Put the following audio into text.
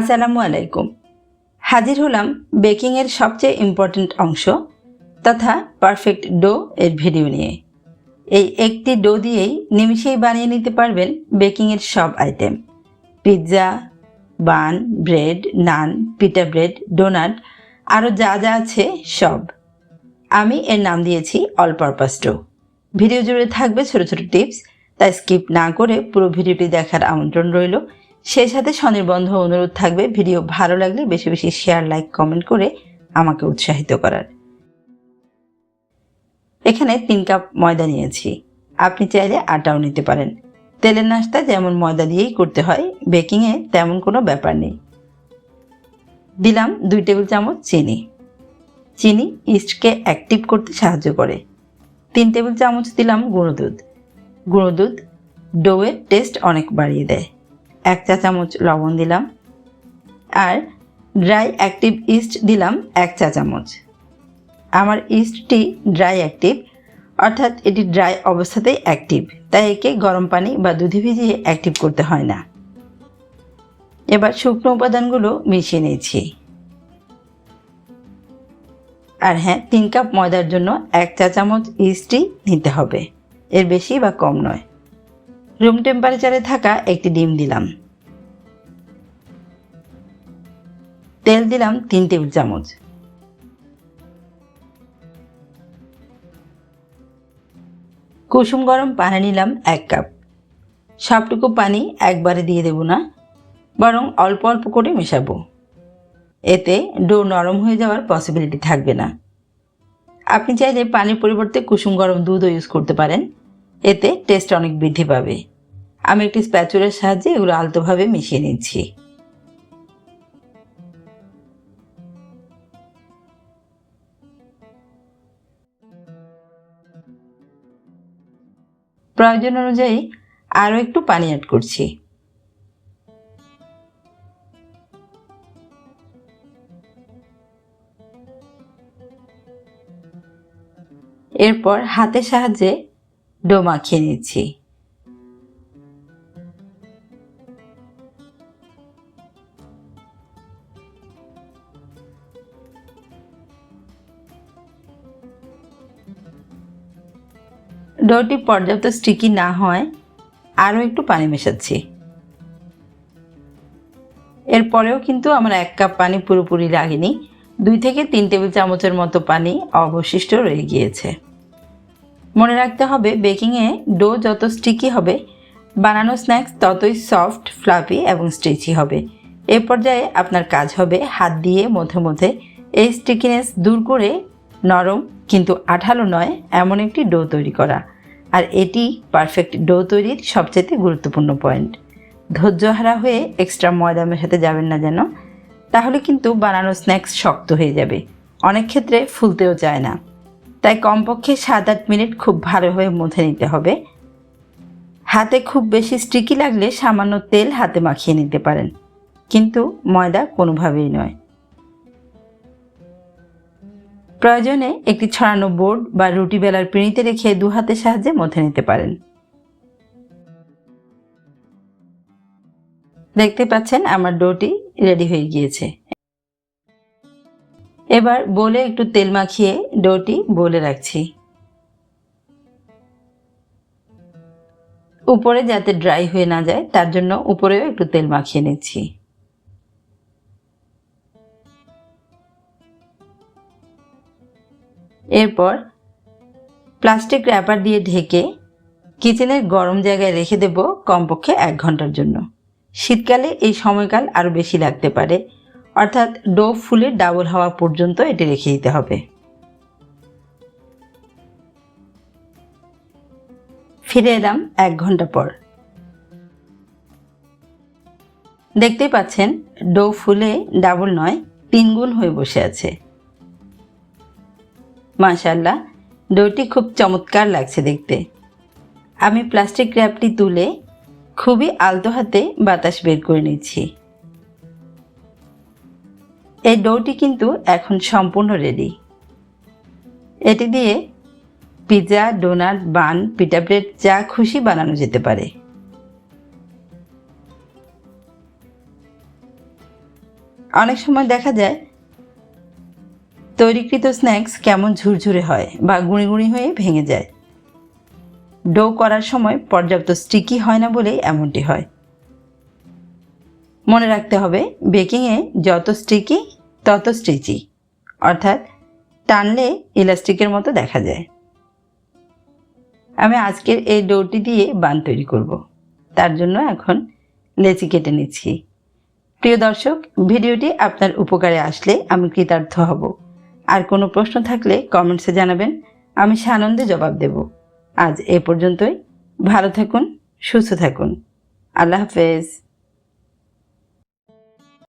আসসালামু আলাইকুম। হাজির হলাম বেকিংয়ের সবচেয়ে ইম্পর্ট্যান্ট অংশ তথা পারফেক্ট ডো এর ভিডিও নিয়ে। এই একটি ডো দিয়েই নিমিষেই বানিয়ে নিতে পারবেন বেকিংয়ের সব item pizza bun bread naan pita bread donut আরও যা যা আছে সব। আমি এর নাম দিয়েছি অল পারপাস ডো ভিডিও জুড়ে থাকবে ছোট ছোট টিপস তাই স্কিপ না করে পুরো ভিডিওটি দেখার আমন্ত্রণ রইল। সেই সাথে স্বনির্বন্ধ অনুরোধ থাকবে, ভিডিও ভালো লাগলে বেশি বেশি শেয়ার লাইক কমেন্ট করে আমাকে উৎসাহিত করার। এখানে তিন কাপ ময়দা নিয়েছি। আপনি চাইলে আটাও নিতে পারেন। তেলের নাস্তা যেমন ময়দা দিয়েই করতে হয় বেকিংয়ে তেমন কোনো ব্যাপার নেই। দিলাম দুই টেবিল চামচ চিনি। চিনি ইস্টকে অ্যাক্টিভ করতে সাহায্য করে। তিন টেবিল চামচ দিলাম গুঁড়ো দুধ। গুঁড়ো দুধ ডোয়ের টেস্ট অনেক বাড়িয়ে দেয়। এক চা চামচ লবণ দিলাম আর ড্রাই অ্যাক্টিভ ইস্ট দিলাম এক চা চামচ। আমার ইস্টটি ড্রাই অ্যাক্টিভ, অর্থাৎ এটি ড্রাই অবস্থাতেই অ্যাক্টিভ, তাই একে গরম পানি বা দুধে ভিজিয়ে অ্যাক্টিভ করতে হয় না। এবার শুকনো উপাদানগুলো মিশিয়ে নিয়েছি। আর হ্যাঁ তিন কাপ ময়দার জন্য এক চা চামচ ইস্টই নিতে হবে। এর বেশি বা কম নয়। রুম টেম্পারেচারে থাকা একটি ডিম দিলাম। তেল দিলাম তিন টেবিল চামচ। কুসুম গরম পানি নিলাম এক কাপ। সবটুকু পানি একবারে দিয়ে দেব না, বরং অল্প অল্প করে মেশাবো। এতে ডো নরম হয়ে যাওয়ার পসিবিলিটি থাকবে না। আপনি চাইলে পানির পরিবর্তে কুসুম গরম দুধও ইউজ করতে পারেন, এতে টেস্ট অনেক বৃদ্ধি পাবে। আমি একটি স্প্যাচুরের সাহায্যে এগুলো আলতোভাবে মিশিয়ে নিচ্ছি। প্রয়োজন অনুযায়ী আরও একটু পানি অ্যাড করছি। এরপর হাতের সাহায্যে ডো মাখিয়ে নিচ্ছি। ডোটি পর্যাপ্ত স্টিকি না হয়, আরও একটু পানি মেশাচ্ছি। এরপরেও কিন্তু আমার এক কাপ পানি পুরোপুরি লাগেনি দুই থেকে তিন টেবিল চামচের মতো পানি অবশিষ্ট রয়ে গিয়েছে। মনে রাখতে হবে, বেকিংয়ে ডো যত স্টিকি হবে, বানানো স্ন্যাক্স ততই সফট ফ্লাফি এবং স্ট্রেচি হবে। এ পর্যায়ে আপনার কাজ হবে হাত দিয়ে মধ্যে মধ্যে এই স্টিকিনেস দূর করে নরম কিন্তু আঠালো নয়, এমন একটি ডো তৈরি করা। আর এটি পারফেক্ট ডো তৈরির সবচেয়ে গুরুত্বপূর্ণ পয়েন্ট ধৈর্যহারা হয়ে এক্সট্রা ময়দা মেশাতে যাবেন না যেন, তাহলে কিন্তু বানানো স্ন্যাক্স শক্ত হয়ে যাবে। অনেক ক্ষেত্রে ফুলতেও চায় না। তাই কমপক্ষে সাত আট মিনিট খুব ভালোভাবে মুথে নিতে হবে। হাতে খুব বেশি স্টিকি লাগলে সামান্য তেল হাতে মাখিয়ে নিতে পারেন। কিন্তু ময়দা কোনোভাবেই নয়। প্রয়োজনে একটি ছড়ানো বোর্ড বা রুটি বেলার পিঁড়িতে রেখে দু হাতের সাহায্যে মথে নিতে পারেন। দেখতে পাচ্ছেন আমার ডোটি রেডি হয়ে গিয়েছে। এবার বলে একটু তেল মাখিয়ে ডোটি বলে রাখছি। উপরে যাতে ড্রাই হয়ে না যায়, তার জন্য উপরেও একটু তেল মাখিয়ে নিচ্ছি। এরপর প্লাস্টিক র্যাপার দিয়ে ঢেকে কিচেনের গরম জায়গায় রেখে দেব কমপক্ষে এক ঘণ্টার জন্য। শীতকালে এই সময়কাল আরও বেশি লাগতে পারে। অর্থাৎ ডো ফুলে ডাবল হওয়া পর্যন্ত এটি রেখে দিতে হবে। ফিরে এলাম এক ঘণ্টা পর। দেখতেই পাচ্ছেন ডো ফুলে ডাবল নয় তিন গুণ হয়ে বসে আছে। মাশাল্লাহ ডোটি খুব চমৎকার লাগছে দেখতে। আমি প্লাস্টিক র্যাপটি তুলে খুবই আলতো হাতে বাতাস বের করে নিচ্ছি। এই ডোটি কিন্তু এখন সম্পূর্ণ রেডি এটি দিয়ে পিৎজা ডোনাট বান পিটা ব্রেড যা খুশি বানানো যেতে পারে। অনেক সময় দেখা যায় তৈরিকৃত স্ন্যাক্স কেমন ঝুরঝুরে হয় বা গুঁড়ি গুঁড়ি হয়ে ভেঙে যায়? ডো করার সময় পর্যাপ্ত স্টিকি হয় না বলেই এমনটি হয়। মনে রাখতে হবে বেকিংয়ে যত স্টিকি তত স্টিচি অর্থাৎ টানলে ইলাস্টিকের মতো দেখা যায়। আমি আজকের এই ডোটি দিয়ে বান তৈরি করব। তার জন্য এখন লেচি কেটে নিচ্ছি। প্রিয় দর্শক, ভিডিওটি আপনার উপকারে আসলে আমি কৃতার্থ হব। আর কোনো প্রশ্ন থাকলে কমেন্টসে জানাবেন। আমি সানন্দে জবাব দেব। আজ এ পর্যন্তই। ভালো থাকুন, সুস্থ থাকুন। আল্লাহ হাফেজ।